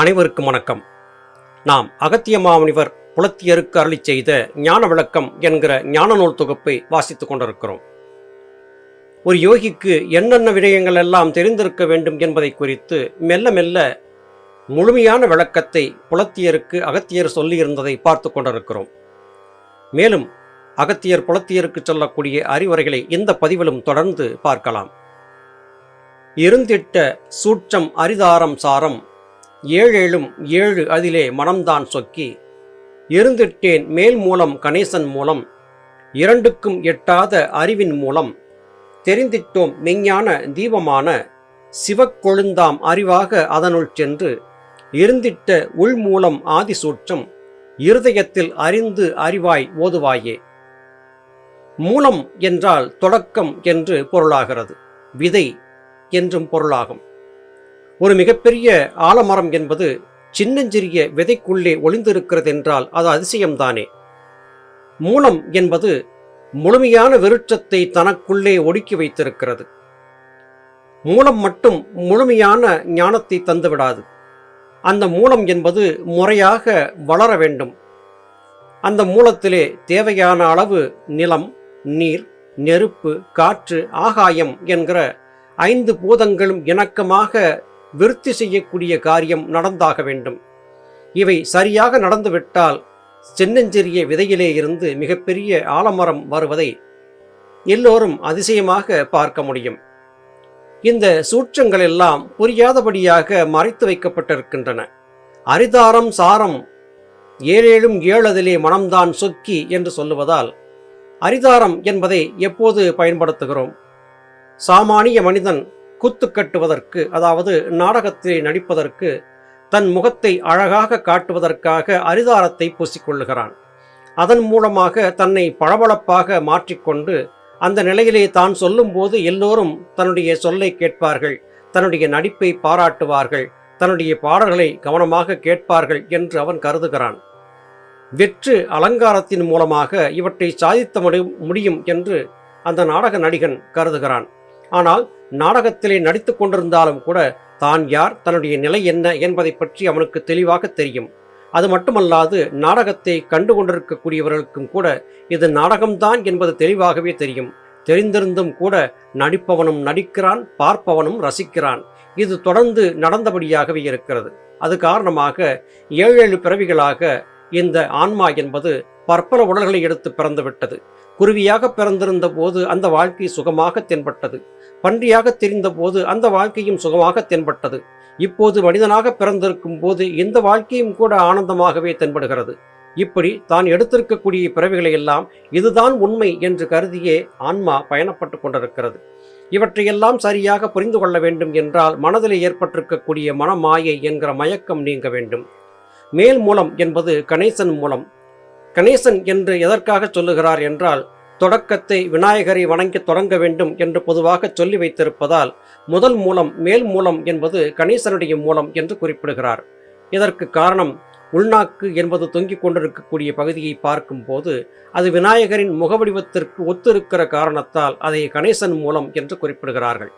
அனைவருக்கும் வணக்கம். நாம் அகத்திய மாமுனிவர் புலத்தியருக்கு அருளி செய்த ஞான விளக்கம் என்கிற ஞான நூல் தொகுப்பை வாசித்துக் கொண்டிருக்கிறோம். ஒரு யோகிக்கு என்னென்ன விடயங்கள் எல்லாம் தெரிந்திருக்க வேண்டும் என்பதை குறித்து மெல்ல மெல்ல முழுமையான விளக்கத்தை புலத்தியருக்கு அகத்தியர் சொல்லியிருந்ததை பார்த்து கொண்டிருக்கிறோம். மேலும் அகத்தியர் புலத்தியருக்கு சொல்லக்கூடிய அறிவுரைகளை இந்த பதிவிலும் தொடர்ந்து பார்க்கலாம். இருந்திட்ட சூட்சம் அரிதாரம் சாரம் ஏழேழும் ஏழு அதிலே மனம்தான் சொக்கி. இருந்திட்டேன் மேல் மூலம் கணேசன் மூலம் இரண்டுக்கும் எட்டாத அறிவின் மூலம். தெரிந்திட்டோம் மெஞ்ஞான தீபமான சிவக்கொழுந்தாம் அறிவாக அதனுள் சென்று இருந்திட்ட உள்மூலம் ஆதிசூற்றம் இருதயத்தில் அறிந்து அறிவாய் ஓதுவாயே. மூலம் என்றால் தொடக்கம் என்று பொருளாகிறது விதை என்றும் பொருளாகும். ஒரு மிகப்பெரிய ஆலமரம் என்பது சின்னஞ்சிறிய விதைக்குள்ளே ஒளிந்திருக்கிறது என்றால் அது அதிசயம்தானே. மூலம் என்பது முழுமையான வெறுச்சத்தை தனக்குள்ளே ஒடுக்கி வைத்திருக்கிறது. மூலம் மட்டும் முழுமையான ஞானத்தை தந்துவிடாது. அந்த மூலம் என்பது முறையாக வளர வேண்டும். அந்த மூலத்திலே தேவையான அளவு நிலம் நீர் நெருப்பு காற்று ஆகாயம் என்கிற ஐந்து பூதங்களும் இணக்கமாக விருத்தி செய்யக்கூடிய காரியம் நடந்தாக வேண்டும். இவை சரியாக நடந்துவிட்டால் சின்னஞ்சிறிய விதையிலே இருந்து மிகப்பெரிய ஆலமரம் வருவதை எல்லோரும் அதிசயமாக பார்க்க முடியும். இந்த சூற்றங்கள் எல்லாம் புரியாதபடியாக மறைத்து வைக்கப்பட்டிருக்கின்றன. அரிதாரம் சாரம் ஏழேழும் ஏழதிலே மனம்தான் சொக்கி என்று சொல்லுவதால் அரிதாரம் என்பதை எப்போது பயன்படுத்துகிறோம்? சாமானிய மனிதன் குத்து கட்டுவதற்கு அதாவது நாடகத்தை நடிப்பதற்கு தன் முகத்தை அழகாக காட்டுவதற்காக அரிதாரத்தை பூசிக்கொள்ளுகிறான். அதன் மூலமாக தன்னை பளபளப்பாக மாற்றிக்கொண்டு அந்த நிலையிலே தான் சொல்லும்போது எல்லோரும் தன்னுடைய சொல்லை கேட்பார்கள் தன்னுடைய நடிப்பை பாராட்டுவார்கள் தன்னுடைய பாடல்களை கவனமாக கேட்பார்கள் என்று அவன் கருதுகிறான். வெற்று அலங்காரத்தின் மூலமாக இவற்றை சாதித்த முடியும் என்று அந்த நாடக நடிகன் கருதுகிறான். ஆனால் நாடகத்திலே நடித்து கொண்டிருந்தாலும் கூட தான் யார் தன்னுடைய நிலை என்ன என்பதை பற்றி அவனுக்கு தெளிவாக தெரியும். அது மட்டுமல்லாது நாடகத்தை கண்டு கொண்டிருக்கக்கூடியவர்களுக்கும் கூட இது நாடகம்தான் என்பது தெளிவாகவே தெரியும். தெரிந்திருந்தும் கூட நடிப்பவனும் நடிக்கிறான் பார்ப்பவனும் ரசிக்கிறான். இது தொடர்ந்து நடந்தபடியாகவே இருக்கிறது. அது காரணமாக ஏழு ஏழு பிறவிகளாக இந்த ஆன்மா என்பது பற்பல உடல்களை எடுத்து பிறந்துவிட்டது. குருவியாக பிறந்திருந்த போது அந்த வாழ்க்கை சுகமாக தென்பட்டது. பன்றியாக தெரிந்த போது அந்த வாழ்க்கையும் சுகமாக தென்பட்டது. இப்போது மனிதனாக பிறந்திருக்கும் போது இந்த வாழ்க்கையும் கூட ஆனந்தமாகவே தென்படுகிறது. இப்படி தான் எடுத்திருக்கக்கூடிய பிறவிகளை எல்லாம் இதுதான் உண்மை என்று கருதியே ஆன்மா பயணப்பட்டு கொண்டிருக்கிறது. இவற்றையெல்லாம் சரியாக புரிந்து கொள்ள வேண்டும் என்றால் மனதில் ஏற்பட்டிருக்கக்கூடிய மனமாயை என்கிற மயக்கம் நீங்க வேண்டும். மேல் மூலம் என்பது கணேசன் மூலம் கணேசன் என்று எதற்காக சொல்லுகிறார் என்றால் தொடக்கத்தை விநாயகரை வணங்கி தொடங்க வேண்டும் என்று பொதுவாக சொல்லி வைத்திருப்பதால் முதல் மூலம் மேல் மூலம் என்பது கணேசனுடைய மூலம் என்று குறிப்பிடுகிறார். இதற்கு காரணம் உள்நாக்கு என்பது தொங்கிக் கொண்டிருக்கக்கூடிய பகுதியை பார்க்கும்போது அது விநாயகரின் முகவடிவத்திற்கு ஒத்திருக்கிற காரணத்தால் அதை கணேசன் மூலம் என்று குறிப்பிடுகிறார்கள்.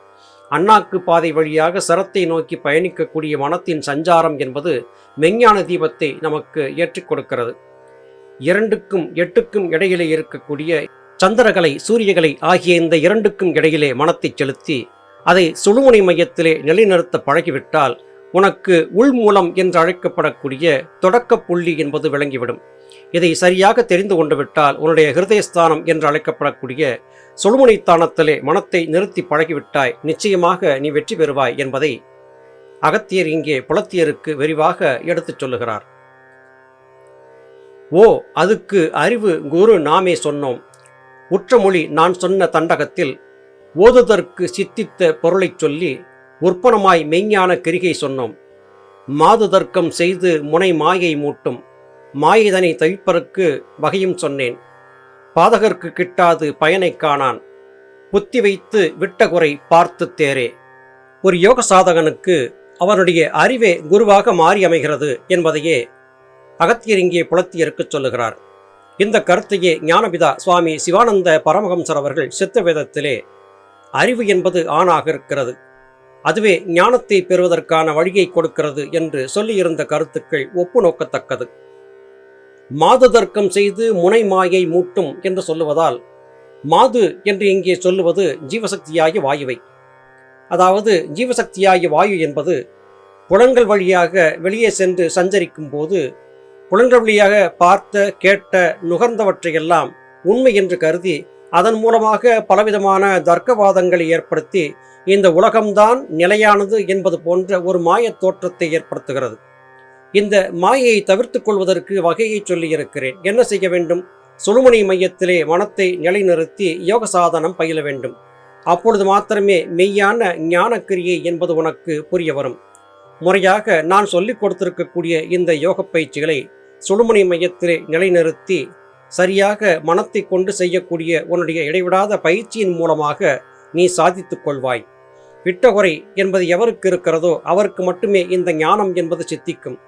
அண்ணாக்கு பாதை வழியாக சரத்தை நோக்கி பயணிக்கக்கூடிய மனத்தின் சஞ்சாரம் என்பது மெஞ்ஞான தீபத்தை நமக்கு ஏற்றிக் கொடுக்கிறது. இரண்டுக்கும் எட்டுக்கும் இடையிலே இருக்கக்கூடிய சந்திரகலை சூரியகலை ஆகிய இந்த இரண்டுக்கும் இடையிலே மனத்தை செலுத்தி அதை சுழுமுனை மையத்திலே நிலைநிறுத்த பழகிவிட்டால் உனக்கு உள்மூலம் என்று அழைக்கப்படக்கூடிய தொடக்க புள்ளி என்பது விளங்கிவிடும். இதை சரியாக தெரிந்து கொண்டு விட்டால் உன்னுடைய ஹிருதயஸ்தானம் என்று அழைக்கப்படக்கூடிய சுழுமுனை தானத்திலே மனத்தை நிறுத்தி பழகிவிட்டாய். நிச்சயமாக நீ வெற்றி பெறுவாய் என்பதை அகத்தியர் இங்கே புலத்தியருக்கு விரிவாக எடுத்துச் சொல்லுகிறார். ஓ அதுக்கு அறிவு குரு நாமே சொன்னோம். உற்றமொழி நான் சொன்ன தண்டகத்தில் ஓதுதற்கு சித்தித்த பொருளைச் சொல்லி உற்பனமாய் மெய்ஞான கிரிகை சொன்னோம். மாது தர்க்கம் செய்து முனை மாயை மூட்டும். மாயதனை தவிப்பதற்கு வகையும் சொன்னேன். பாதகர்க்கு கிட்டாது பயனை காணான். புத்தி வைத்து விட்ட குறை பார்த்து தேரே. ஒரு யோக சாதகனுக்கு அவனுடைய அறிவே குருவாக மாறி அமைகிறது என்பதையே அகத்தியர் இங்கே புலத்தியருக்கு சொல்லுகிறார். இந்த கருத்தையே ஞானபிதா சுவாமி சிவானந்த பரமஹம்சர் அவர்கள் சித்த வேதத்திலே அறிவு என்பது ஆணாக இருக்கிறது. அதுவே ஞானத்தை பெறுவதற்கான வழியை கொடுக்கிறது என்று சொல்லியிருந்த கருத்துக்கள் ஒப்பு நோக்கத்தக்கது மாது தர்க்கம் செய்து முனை மாயை மூட்டும் என்று சொல்லுவதால் மாது என்று இங்கே சொல்லுவது ஜீவசக்தியாகிய வாயுவை. அதாவது ஜீவசக்தியாகிய வாயு என்பது புலன்கள் வழியாக வெளியே சென்று சஞ்சரிக்கும் போது புலன்கள் வழியாக பார்த்த கேட்ட நுகர்ந்தவற்றையெல்லாம் உண்மை என்று கருதி அதன் மூலமாக பலவிதமான தர்க்கவாதங்களை ஏற்படுத்தி இந்த உலகம்தான் நிலையானது என்பது போன்ற ஒரு மாயத் தோற்றத்தை ஏற்படுத்துகிறது. இந்த மாயையை தவிர்த்துக் கொள்வதற்கு வகையை சொல்லியிருக்கிறேன். என்ன செய்ய வேண்டும்? சுழுமணி மையத்திலே மனத்தை நிலைநிறுத்தி யோக சாதனம் பயில வேண்டும். அப்பொழுது மாத்திரமே மெய்யான ஞானக்கிரியை என்பது உனக்கு புரிய வரும். முறையாக நான் சொல்லிக் கொடுத்திருக்கக்கூடிய இந்த யோக பயிற்சிகளை சுழுமணி மையத்திலே நிலைநிறுத்தி சரியாக மனத்தை கொண்டு செய்யக்கூடிய உன்னுடைய இடைவிடாத பயிற்சியின் மூலமாக நீ சாதித்துக் கொள்வாய். விட்டகுறை என்பது எவருக்கு இருக்கிறதோ அவருக்கு மட்டுமே இந்த ஞானம் என்பது சித்திக்கும்.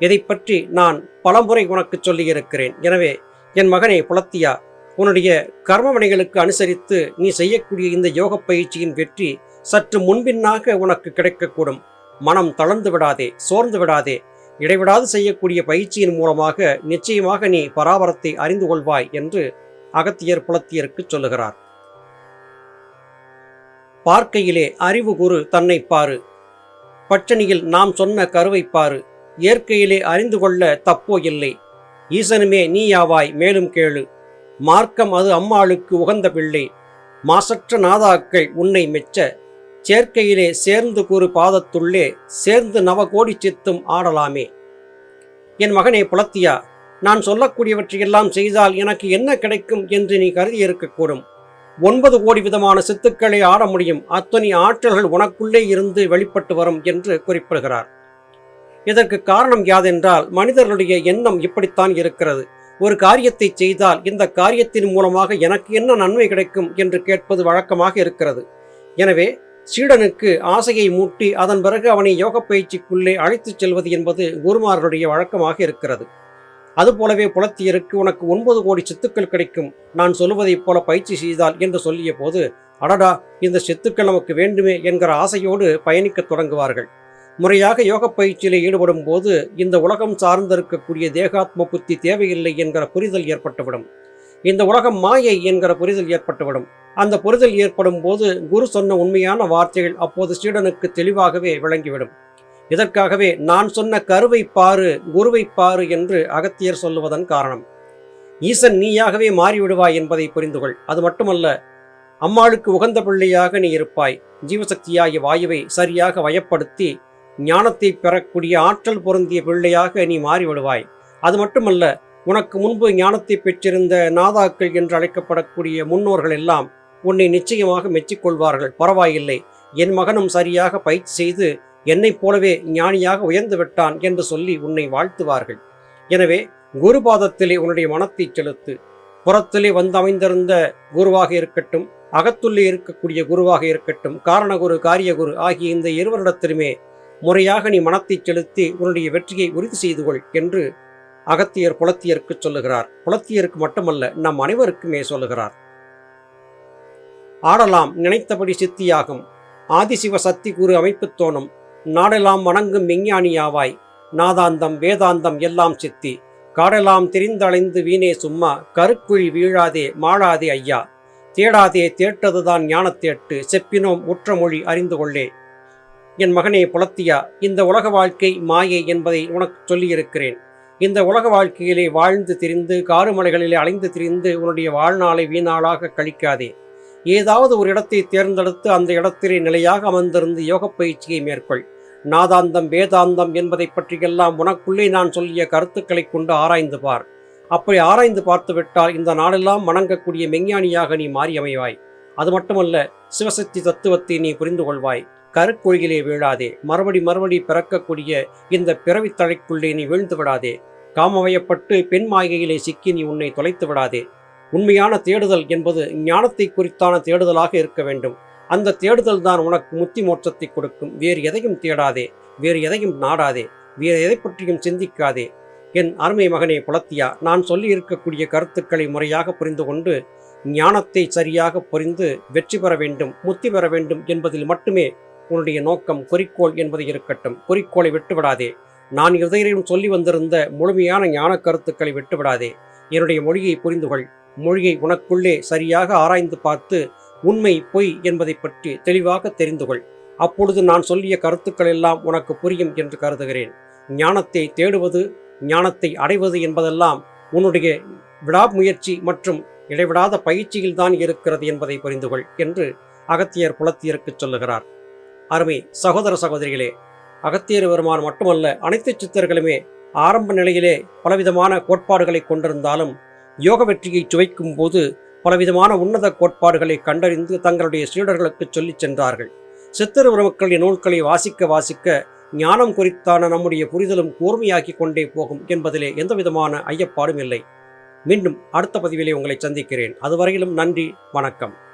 இதை பற்றி நான் பலமுறை உனக்கு சொல்லியிருக்கிறேன். எனவே என் மகனே புலத்தியா உன்னுடைய கர்மவனைகளுக்கு அனுசரித்து நீ செய்யக்கூடிய இந்த யோக பயிற்சியின் வெற்றி சற்று முன்பின்னாக உனக்கு கிடைக்கக்கூடும். மனம் தளர்ந்து விடாதே சோர்ந்து விடாதே. இடைவிடாது செய்யக்கூடிய பயிற்சியின் மூலமாக நிச்சயமாக நீ பராபரத்தை அறிந்து கொள்வாய் என்று அகத்தியர் புலத்தியருக்கு சொல்லுகிறார். பார்க்கையிலே அறிவு குரு தன்னை பாரு. பட்சணியில் நாம் சொன்ன கருவை பாரு. இயற்கையிலே அறிந்து கொள்ள தப்போ இல்லை. ஈசனுமே நீயாவாய் மேலும் கேளு. மார்க்கம் அது அம்மாளுக்கு உகந்த பிள்ளை. மாசற்ற நாதாக்கள் உன்னை மெச்ச. சேர்க்கையிலே சேர்ந்து கூறு பாதத்துள்ளே சேர்ந்து நவகோடி சித்தும் ஆடலாமே. என் மகனே புலத்தியா நான் சொல்லக்கூடியவற்றையெல்லாம் செய்தால் எனக்கு என்ன கிடைக்கும் என்று நீ கருதி இருக்கக்கூடும் ஒன்பது கோடி விதமான சித்துக்களை ஆட முடியும். அத்தனை ஆற்றல்கள் உனக்குள்ளே இருந்து வெளிப்பட்டு வரும் என்று குறிப்பிடுகிறார். இதற்கு காரணம் யாதென்றால் மனிதர்களுடைய எண்ணம் இப்படித்தான் இருக்கிறது. ஒரு காரியத்தை செய்தால் இந்த காரியத்தின் மூலமாக எனக்கு என்ன நன்மை கிடைக்கும் என்று கேட்பது வழக்கமாக இருக்கிறது. எனவே சீடனுக்கு ஆசையை மூட்டி அதன் பிறகு அவனை யோக பயிற்சிக்குள்ளே அழைத்துச் செல்வது என்பது குருமார்களுடைய வழக்கமாக இருக்கிறது. அதுபோலவே புலத்தியருக்கு உனக்கு ஒன்பது கோடி சித்துக்கள் கிடைக்கும். நான் சொல்லுவதைப் போல பயிற்சி செய்தால் என்று சொல்லிய போது அடடா இந்த சித்துக்கள் நமக்கு வேண்டுமே என்கிற ஆசையோடு பயணிக்கத் தொடங்குவார்கள். முறையாக யோக பயிற்சியில் ஈடுபடும் போது இந்த உலகம் சார்ந்திருக்கக்கூடிய தேகாத்ம புத்தி தேவையில்லை என்கிற புரிதல் ஏற்பட்டுவிடும். இந்த உலகம் மாயை என்கிற புரிதல் ஏற்பட்டுவிடும். அந்த புரிதல் ஏற்படும் போது குரு சொன்ன உண்மையான வார்த்தைகள் அப்போது சீடனுக்கு தெளிவாகவே விளங்கிவிடும். இதற்காகவே நான் சொன்ன கருவை பாரு குருவை பாரு என்று அகத்தியர் சொல்லுவதன் காரணம். ஈசன் நீயாகவே மாறிவிடுவாய் என்பதை புரிந்துகொள். அது மட்டுமல்ல அம்மாளுக்கு உகந்த பிள்ளையாக நீ இருப்பாய். ஜீவசக்தியாகிய வாயுவை சரியாக வயப்படுத்தி ஞானத்தை பெறக்கூடிய ஆற்றல் பொருந்திய பிள்ளையாக நீ மாறிவிடுவாய். அது மட்டுமல்ல உனக்கு முன்பு ஞானத்தை பெற்றிருந்த நாதாக்கள் என்று அழைக்கப்படக்கூடிய முன்னோர்கள் எல்லாம் உன்னை நிச்சயமாக மெச்சிக்கொள்வார்கள். பரவாயில்லை. என் மகனும் சரியாக பயிற்சி செய்து என்னைப் போலவே ஞானியாக உயர்ந்து விட்டான் என்று சொல்லி உன்னை வாழ்த்துவார்கள். எனவே குருபாதத்திலே உன்னுடைய மனத்தை செலுத்து. புறத்திலே வந்து அமைந்திருந்த குருவாக இருக்கட்டும் அகத்துள்ளே இருக்கக்கூடிய குருவாக இருக்கட்டும் காரணகுரு காரியகுரு ஆகிய இந்த இருவரிடத்திலுமே முறையாக நீ மனத்தை செலுத்தி உன்னுடைய வெற்றியை உறுதி செய்து கொள் என்று அகத்தியர் புலத்தியருக்கு சொல்லுகிறார். புலத்தியருக்கு மட்டுமல்ல நம் அனைவருக்குமே சொல்லுகிறார். ஆடலாம் நினைத்தபடி சித்தியாகும். ஆதிசிவ சக்தி குரு அமைப்பு தோணும். நாடெல்லாம் வணங்கும் விஞ்ஞானியாவாய். நாதாந்தம் வேதாந்தம் எல்லாம் சித்தி. காடெல்லாம் திரிந்தளைந்து வீணே சும்மா கருக்குழி வீழாதே மாழாதே ஐயா. தேடாதே தேட்டதுதான் ஞானத்தேட்டு செப்பினோம் உற்றமொழி அறிந்து கொள்ளே. என் மகனே புலத்தியா இந்த உலக வாழ்க்கை மாயை என்பதை உனக்கு சொல்லியிருக்கிறேன். இந்த உலக வாழ்க்கையிலே வாழ்ந்து திரிந்து காருமலைகளிலே அலைந்து திரிந்து உன்னுடைய வாழ்நாளை வீணாளாக கழிக்காதே. ஏதாவது ஒரு இடத்தை தேர்ந்தெடுத்து அந்த இடத்திலே நிலையாக அமர்ந்திருந்து யோக பயிற்சியை மேற்கொள். நாதாந்தம் வேதாந்தம் என்பதை பற்றியெல்லாம் உனக்குள்ளே நான் சொல்லிய கருத்துக்களை கொண்டு ஆராய்ந்து பார். அப்படி ஆராய்ந்து பார்த்துவிட்டால் இந்த நாளெல்லாம் வணங்கக்கூடிய மெஞ்ஞானியாக நீ மாறி அமைவாய் அது மட்டுமல்ல சிவசக்தி தத்துவத்தை நீ புரிந்து கொள்வாய். கருக்குழியிலே வீழாதே. மறுபடி மறுபடி பிறக்கக்கூடிய இந்த பிறவித் தழைக்குள்ளே நீ வீழ்ந்து விடாதே. காமவயப்பட்டு பெண் மாயையிலே சிக்கி நீ உன்னை தொலைத்து விடாதே. உண்மையான தேடுதல் என்பது ஞானத்தை குறித்தான தேடுதலாக இருக்க வேண்டும். அந்த தேடுதல் தான் உனக்கு முத்தி மோட்சத்தை கொடுக்கும். வேறு எதையும் தேடாதே. வேறு எதையும் நாடாதே. வேறு எதை பற்றியும் சிந்திக்காதே. என் அருமை மகனே புலத்தியா நான் சொல்லி இருக்கக்கூடிய கருத்துக்களை முறையாக புரிந்து கொண்டு ஞானத்தை சரியாக புரிந்து வெற்றி பெற வேண்டும் முத்தி பெற வேண்டும் என்பதில் மட்டுமே உன்னுடைய நோக்கம் குறிக்கோள் என்பது இருக்கட்டும். குறிக்கோளை விட்டுவிடாதே. நான் இருதயரையும் சொல்லி வந்திருந்த முழுமையான ஞான கருத்துக்களை விட்டுவிடாதே. என்னுடைய மொழியை புரிந்துகொள். மொழியை உனக்குள்ளே சரியாக ஆராய்ந்து பார்த்து உண்மை பொய் என்பதை பற்றி தெளிவாக தெரிந்து கொள் அப்பொழுது நான் சொல்லிய கருத்துக்கள் எல்லாம் உனக்கு புரியும் என்று கருதுகிறேன். ஞானத்தை தேடுவது ஞானத்தை அடைவது என்பதெல்லாம் உன்னுடைய விடாமுயற்சி மற்றும் இடைவிடாத பயிற்சியில்தான் இருக்கிறது என்பதை புரிந்து கொள் என்று அகத்தியர் குலத்தியருக்கு சொல்லுகிறார். அருமை சகோதர சகோதரிகளே அகத்தியர் பெருமான் மட்டுமல்ல அனைத்து சித்தர்களுமே ஆரம்ப நிலையிலே பலவிதமான கோட்பாடுகளை கொண்டிருந்தாலும் யோக வெற்றியை சுவைக்கும் போது பலவிதமான உன்னத கோட்பாடுகளை கண்டறிந்து தங்களுடைய சீடர்களுக்கு சொல்லிச் சென்றார்கள். சித்தர் பெருமக்களின் நூல்களை வாசிக்க வாசிக்க ஞானம் குறித்தான நம்முடைய புரிதலும் கூர்மையாக்கிக் கொண்டே போகும் என்பதிலே எந்தவிதமான ஐயப்பாடும் இல்லை. மீண்டும் அடுத்த பதிவிலே உங்களை சந்திக்கிறேன். அதுவரையிலும் நன்றி வணக்கம்.